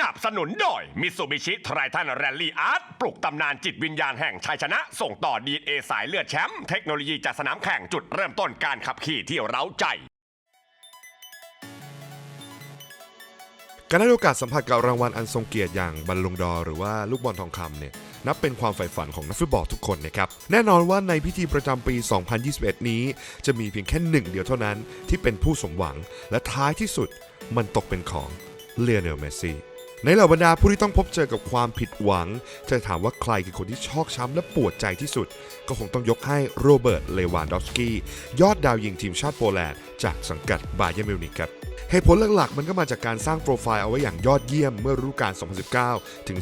นับสนุนโดยมิ t ซูบิชิไทรทันแรลลี่อาร์ตปลุกตำนานจิตวิญญาณแห่งชัยชนะ ส่งต่อดีเอสายเลือดแชมป์เทคโนโลยีจากสนามแข่งจุดเริ่มต้นการขับขี่ที่เร้าใจ การได้โอกาสสัมผัสกับรางวัลอันทรงเกียรติอย่างบอลลงดอร์หรือว่าลูกบอลทองคำเนี่ยนับเป็นความใฝ่ฝันของนักฟุตบอลทุกคนนะครับ แน่นอนว่าในพิธีประจำปี 2021 นี้จะมีเพียงแค่หนึ่งเดียวเท่านั้นที่เป็นผู้สมหวัง และท้ายที่สุดมันตกเป็นของเลโอเนลเมสซี่ ในเหล่าบรรดาผู้ที่ต้องพบเจอกับความผิดหวัง จะถามว่าใครคือคนที่ชอกช้ำและปวดใจที่สุด ก็คงต้องยกให้โรเบิร์ต เลวานดอฟสกี้ ยอดดาวยิงทีมชาติโปแลนด์ จากสังกัดบาเยร์นมิวนิกครับเหตุผลหลักๆ มันก็มาจากการสร้างโปรไฟล์เอาไว้อย่างยอดเยี่ยมเมื่อฤดูกาล 2019 ถึง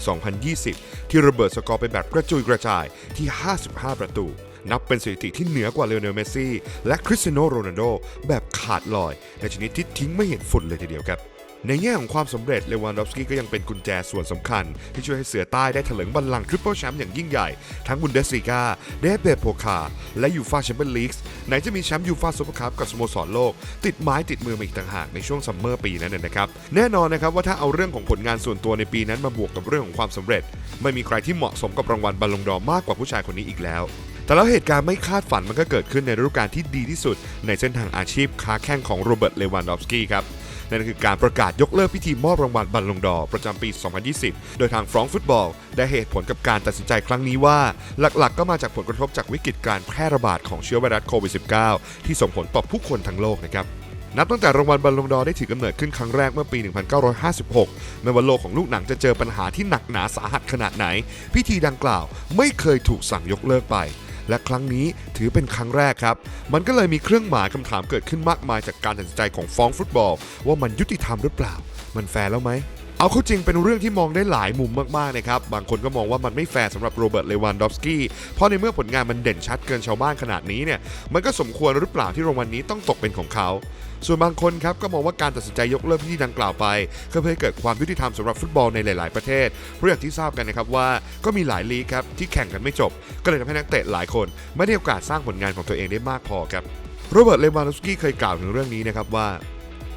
2020 ที่ระเบิดสกอร์ไปแบบกระจุยกระจายที่ 55 ประตู นับเป็นสถิติที่เหนือกว่าเลโอเนลเมซี่และคริสเตียโนโรนัลโดแบบขาดลอย ในชนิดที่ทิ้งไม่เห็นฝุ่นเลยทีเดียวครับ ในแง่ของความสำเร็จเลวานดอฟสกี้ก็ยังเป็นกุญแจส่วนสำคัญ ที่ช่วยให้เสือใต้ได้ถลิงบัลลังก์ทริปเปิลแชมป์อย่างยิ่งใหญ่ ทั้งบุนเดสลีกาเดฟเบโพคา และยูฟาแชมเปี้ยนลีกไหนจะมีแชมป์ยูฟาซูเปอร์คัพกับสโมสรโลก ติดไม้ติดมือมาอีกต่างหากในช่วงซัมเมอร์ปีนั้นนะครับแน่นอนนะครับว่าถ้าเอาเรื่องของผลงานส่วนตัวในปีนั้นมาบวกกับเรื่องของความสำเร็จ ไม่มีใครที่เหมาะสมกับรางวัลบัลลงดอ์มากกว่าผู้ชายคนนี้อีกแล้วแต่แล้วเหตุการณ์ไม่คาดฝันมันก็เกิดขึ้นในฤดูกาลที่ดีที่สุด ในเส้นทางอาชีพค้าแข่งของโรเบิร์ต เลวานดอฟสกี้ครับ นั่นคือการประกาศยกเลิกพิธีมอบรางวัลบัลลงดอประจำปี 2020 โดยทางฟรองก์ฟุตบอล ได้เหตุผลกับการตัดสินใจครั้งนี้ว่า หลักๆ ก็มาจากผลกระทบจากวิกฤตการแพร่ระบาดของเชื้อไวรัสโควิด -19 ที่ส่งผลต่อผู้คนทั้งโลกนะครับนับตั้งแต่รางวัลบัลลงดอได้ถือกำเนิดขึ้นครั้งแรกเมื่อปี 1956 ไม่ว่าโลกของลูกหนังจะเจอปัญหาที่หนักหนาสาหัสขนาดไหน พิธีดังกล่าวไม่เคยถูกสั่งยกเลิกไป และครั้งนี้ถือเป็นครั้งแรกครับ มันก็เลยมีเครื่องหมายคำถามเกิดขึ้นมากมายจากการตัดสินใจของฟองฟุตบอล ว่ามันยุติธรรมหรือเปล่า มันแฟร์แล้วไหม เอาเข้าจริงเป็นเรื่องที่มองได้หลายมุมมากๆนะครับ บางคนก็มองว่ามันไม่แฟร์สำหรับโรเบิร์ตเลวันดอฟสกี้ เพราะในเมื่อผลงานมันเด่นชัดเกินชาวบ้านขนาดนี้เนี่ย มันก็สมควรหรือเปล่าที่รางวัลนี้ต้องตกเป็นของเขา ส่วนบางคนครับก็มองว่าการตัดสินใจยกเลิกพิธีดังกล่าวไปก็เพื่อให้เกิดความยุติธรรมสำหรับฟุตบอลในหลาย ๆ ประเทศเพราะอย่างที่ทราบกันนะครับว่าก็มีหลายลีกครับที่แข่งกันไม่จบ ก็เลยทำให้นักเตะหลายคนไม่ได้โอกาสสร้างผลงานของตัวเองได้มากพอครับ โรเบิร์ตเลวานดอฟสกี้เคยกล่าวถึงเรื่องนี้นะครับว่า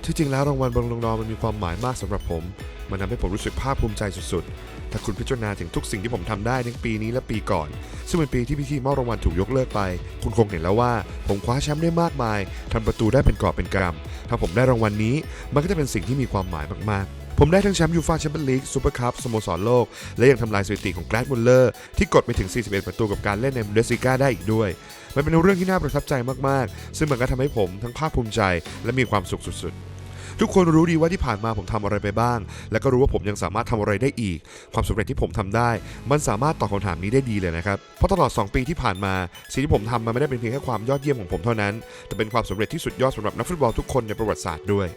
ที่จริงแล้วรางวัลบอลลงดอมันมีความหมายมากสำหรับผม มันทำให้ผมรู้สึกภาคภูมิใจสุดๆ ถ้าคุณพิจารณาถึงทุกสิ่งที่ผมทำได้ในปีนี้และปีก่อน ซึ่งเป็นปีที่พิธีมอบรางวัลถูกยกเลิกไป คุณคงเห็นแล้วว่า ผมคว้าแชมป์ได้มากมายทำประตูได้เป็นกอบเป็นกำถ้าผมได้รางวัลนี้ มันก็จะเป็นสิ่งที่มีความหมายมากๆผมได้ทั้งแชมป์ยูฟ่าแชมเปี้ยนลีกซูเปอร์คัพสโมสรโลก และยังทำลายสถิติของแกรดมุลเลอร์ที่กดไปถึง 41 ประตูกับการเล่นในบุนเดสลิก้าได้อีกด้วย มันเป็นเรื่องที่น่าประทับใจมาก ๆ ซึ่งมันก็ทำให้ผมทั้งภาคภูมิใจและมีความสุขสุด ๆ ทุกคนรู้ดีว่าที่ผ่านมาผมทำอะไรไปบ้าง และก็รู้ว่าผมยังสามารถทำอะไรได้อีก ความสำเร็จที่ผมทำได้ มันสามารถตอบคำถามนี้ได้ดีเลยนะครับ เพราะตลอด 2 ปีที่ผ่านมา สิ่งที่ผมทำมันไม่ได้เป็นเพียงแค่ความยอดเยี่ยมของผมเท่านั้น แต่เป็นความสำเร็จที่สุดยอดสำหรับนักฟุตบอลทุกคนในประวัติศาสตร์ด้วย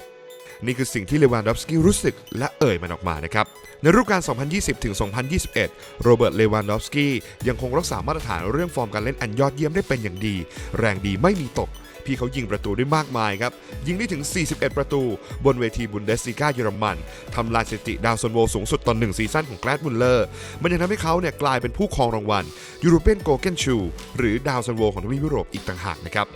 นี่คือสิ่งที่เลวานดอฟสกี้รู้สึกและเอ่ยมันออกมานะครับ ในฤดูกาล 2020 ถึง 2021 โรเบิร์ต เลวานดอฟสกี้ยังคงรักษามาตรฐานเรื่องฟอร์มการเล่นอันยอดเยี่ยมได้เป็นอย่างดี แรงดีไม่มีตก พี่เขายิงประตูได้มากมายครับ ยิงได้ถึง 41 ประตู บนเวทีบุนเดสลีกาเยอรมันทำลายสถิติดาวซันโวสูงสุดต่อหนึ่งซีซั่นของแกรดมุลเลอร์ มันยังทำให้เขาเนี่ยกลายเป็นผู้ครองรางวัลยูโรเปียนโกลเกนชูหรือดาวซันโวของทวีปยุโรปอีกต่างหากนะครับ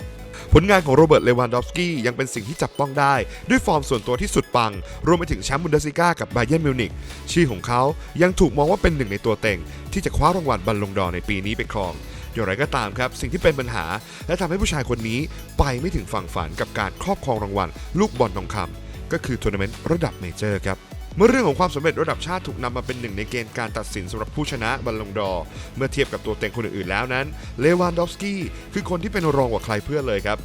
ผลงานของโรเบิร์ต เลวานดอฟสกี้ยังเป็นสิ่งที่จับต้องได้ ด้วยฟอร์มส่วนตัวที่สุดปัง รวมไปถึงแชมป์บุนเดสลิก้ากับไบเยนมิวนิกชื่อของเขายังถูกมองว่าเป็นหนึ่งในตัวเต็ง ที่จะคว้ารางวัลบัลลงดอร์ในปีนี้ไปครอง อย่างไรก็ตามครับ สิ่งที่เป็นปัญหา และทำให้ผู้ชายคนนี้ไปไม่ถึงฝั่งฝันกับการครอบครองรางวัล ลูกบอลทองคำก็คือทัวร์นาเมนต์ระดับเมเจอร์ครับเมื่อเรื่องของความสำเร็จระดับชาติถูกนำมาเป็นหนึ่งในเกณฑ์การตัดสินสำหรับผู้ชนะบอลลงดอร์เมื่อเทียบกับตัวเต็งคนอื่นๆแล้วนั้น เลวานดอฟสกี้คือคนที่เป็นรองกว่าใครเพื่อเลยครับ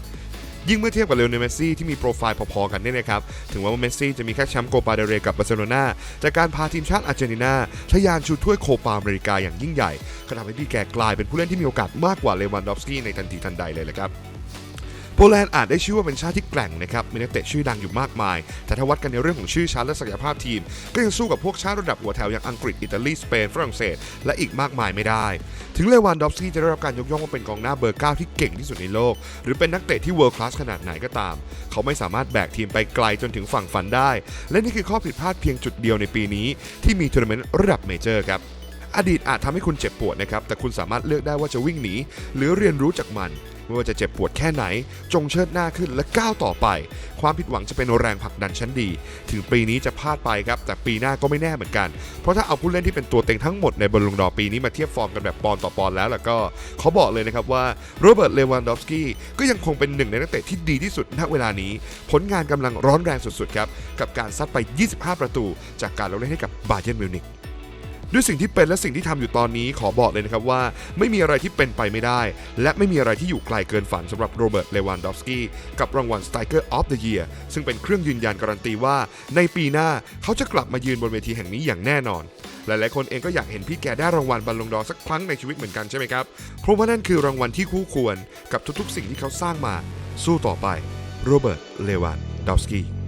ยิ่งเมื่อเทียบกับเลโอเนลเมสซี่ที่มีโปรไฟล์พอๆกันเนี่ยนะครับ ถึงว่าเมสซี่จะมีแค่แชมป์โกปาเดเรกับบาร์เซโลนาจากการพาทีมชาติอาร์เจนตินาทะยานชูถ้วยโคปาอเมริกาอย่างยิ่งใหญ่ก็ทำให้พี่แกกลายเป็นผู้เล่นที่มีโอกาสมากกว่าเลวันดอฟสกี้ในทันทีทันใดเลยแหละครับ โปแลนด์อาจได้ชื่อว่าเป็นชาติที่แกร่งนะครับมีนักเตะชื่อดังอยู่มากมาย แต่ถ้าวัดกันในเรื่องของชื่อชั้นและศักยภาพทีม ก็ยังสู้กับพวกชาติระดับหัวแถวอย่างอังกฤษอิตาลีสเปนฝรั่งเศส และอีกมากมายไม่ได้ ถึงเลวานดอฟสกี้จะได้รับการยกย่องว่าเป็นกองหน้าเบอร์ 9 ที่เก่งที่สุดในโลก หรือเป็นนักเตะที่เวิลด์คลาสขนาดไหนก็ตาม เขาไม่สามารถแบกทีมไปไกลจนถึงฝั่งฝันได้ และนี่คือข้อผิดพลาดเพียงจุดเดียวในปีนี้ ที่มีทัวร์นาเมนต์ระดับเมเจอร์ครับ อดีตอาจทำให้คุณเจ็บปวดนะครับ แต่คุณสามารถเลือกได้ว่าจะวิ่งหนี หรือเรียนรู้จากมัน ไม่ว่าจะเจ็บปวดแค่ไหน จงเชิดหน้าขึ้นและก้าวต่อไป ความผิดหวังจะเป็นแรงผลักดันชั้นดี ถึงปีนี้จะพลาดไปครับ แต่ปีหน้าก็ไม่แน่เหมือนกัน เพราะถ้าเอาผู้เล่นที่เป็นตัวเต็งทั้งหมดในบอลลูนดอร์ปีนี้มาเทียบฟอร์มกันแบบปอนต่อปอนแล้วล่ะก็เขาบอกเลยนะครับว่าโรเบิร์ตเลวันดอฟสกี้ก็ยังคงเป็นหนึ่งในนักเตะที่ดีที่สุดณเวลานี้ ผลงานกำลังร้อนแรงสุดๆครับกับการซัดไป 25 ประตู จากการลงเล่นให้กับบาเยิร์นมิวนิก ด้วยสิ่งที่เป็นและสิ่งที่ทำอยู่ตอนนี้ขอบอกเลยนะครับว่า ไม่มีอะไรที่เป็นไปไม่ได้ และไม่มีอะไรที่อยู่ไกลเกินฝันสำหรับโรเบิร์ตเลวันดอฟสกี้กับรางวัล Striker of the Year ซึ่งเป็นเครื่องยืนยันการันตีว่า ในปีหน้าเขาจะกลับมายืนบนเวทีแห่งนี้อย่างแน่นอนหลายๆ คนเองก็อยากเห็นพี่แกได้รางวัลบอลลงดอร์สักครั้งในชีวิตเหมือนกันใช่ไหมครับ เพราะว่านั่นคือรางวัลที่คู่ควรกับทุกๆ สิ่งที่เขาสร้างมา สู้ต่อไป โรเบิร์ต เลวันดอฟสกี้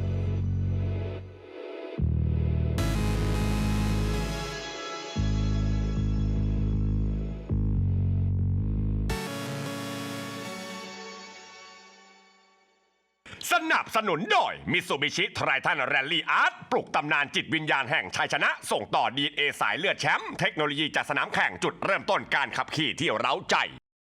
สนับสนุนโดยมิสูบิชิไทรทันแรลลี่อาร์ตปลุกตำนานจิตวิญญาณแห่งชัยชนะ ส่งต่อดีเอสายเลือดแชมป์เทคโนโลยีจากสนามแข่งจุดเริ่มต้นการขับขี่ที่เร้าใจ